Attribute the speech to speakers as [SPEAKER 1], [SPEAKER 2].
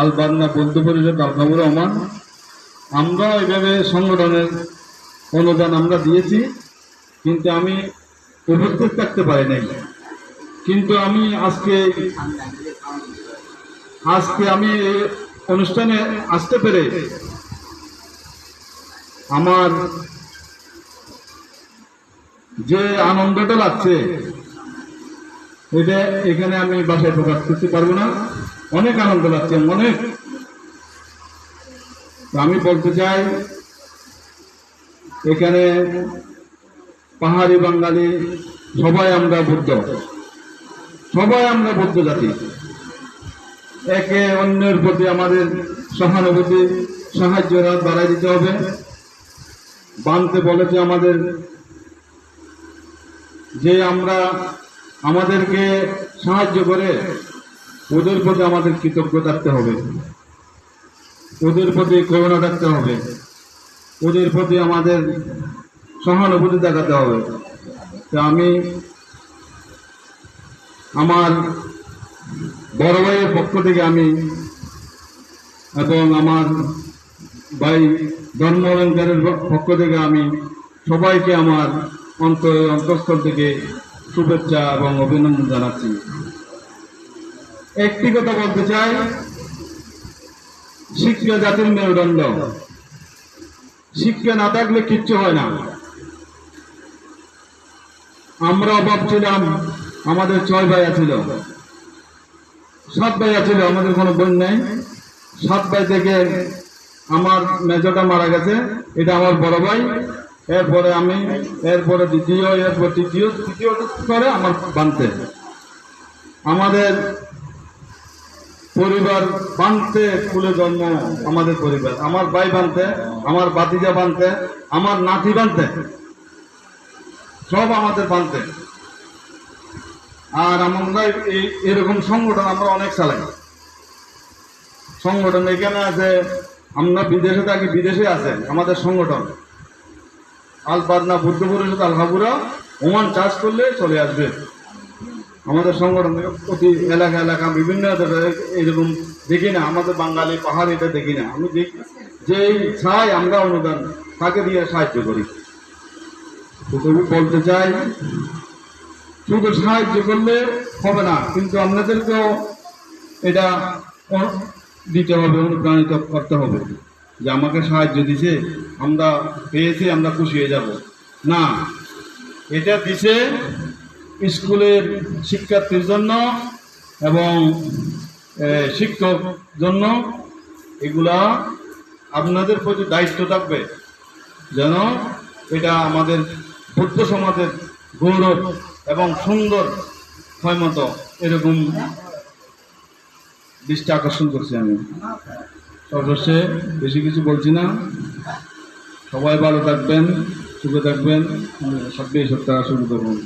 [SPEAKER 1] আল বান্না বৌদ্ধ পরিষদ আলহামুর রহমান আমরা। এভাবে সংগঠনের অনুদান আমরা দিয়েছি, কিন্তু আমি উপস্থিত থাকতে পারি নাই। কিন্তু আমি আজকে আজকে আমি অনুষ্ঠানে আসতে পেরে আমার যে আনন্দটা লাগছে এটা এখানে আমি বাসায় প্রকাশ করতে পারব না। অনেক আনন্দ লাগছে অনেক আমি বলতে চাই, এখানে পাহাড়ি বাঙালি, সবাই আমরা বুদ্ধ। সবাই আমরা বুদ্ধ জাতি। একে অন্যের প্রতি আমাদের সহানুভূতি সাহায্য হাত বাড়াই দিতে হবে। বানতে বলেছে আমাদের, যে আমরা আমাদেরকে সাহায্য করে ওদের প্রতি আমাদের কৃতজ্ঞ থাকতে হবে। ওদের প্রতি করুণা থাকতে হবে। ওদের প্রতি আমাদের সহানুভূতি দেখাতে হবে। তো আমি আমার বড় ভাইয়ের পক্ষ থেকে আমি এবং আমার ভাই ধর্মলঙ্কারের পক্ষ থেকে আমি সবাইকে আমার অন্তর, অন্তঃস্থল থেকে শুভেচ্ছা এবং অভিনন্দন জানাচ্ছি। একটি কথা বলতে চাই শিক্ষা জাতির মেরুদণ্ড শিক্ষা না থাকলে কিচ্ছু হয় না আমরা অভাব ছিলাম আমাদের ছয় ভাইয়া ছিল সাত ভাইয়া ছিল আমাদের কোনো বোন নেই সাত ভাই থেকে আমার মেজটা মারা গেছে এটা আমার বড় ভাই এরপরে আমি এরপরে দ্বিতীয় এরপর তৃতীয় তৃতীয় করে আমার বানতে আমাদের পরিবার বানতে কুলে জন্ম আমাদের পরিবার। আমার ভাই বানতে, আমার বাতিজা বানতে, আমার নাতি বানতে। সব আমাদের বানতে। আর আমরা এই এরকম সংগঠন আমরা অনেক চালাই। সংগঠন এখানে আছে, আমরা বিদেশে থাকি, বিদেশে আছে আমাদের সংগঠন। আল পাদনা বুদ্ধ পরিষদ, আলহাবুরা, ওমান চাষ করলে চলে আসবে। আমাদের সংগঠন প্রতি এলাকা এলাকা বিভিন্ন এরকম দেখি না, আমাদের বাঙালি পাহাড়িটা দেখি না। আমি দেখি, যেই চাই আমরা অনুদান, তাকে দিয়ে সাহায্য করি। তবু বলতে চাই, শুধু সাহায্য করলে হবে না, কিন্তু আপনাদেরকেও এটা দিতে হবে, অনুপ্রাণিত করতে হবে। যে আমাকে সাহায্য দিছে, আমরা পেয়েছি, আমরা খুশি হয়ে যাব। না, এটা দিছে স্কুলের শিক্ষার্থীর জন্য এবং শিক্ষক জন্য এগুলা আপনাদের প্রতি দায়িত্ব থাকবে। যেন এটা আমাদের বৌদ্ধ সমাজের গৌরব এবং সুন্দর হয় মতো এরকম দৃষ্টি আকর্ষণ করছি আমি। সর্বশেষে বেশি কিছু বলছি না। সবাই ভালো থাকবেন। সুখে থাকবেন। সব সপ্তাহ শুরু করবেন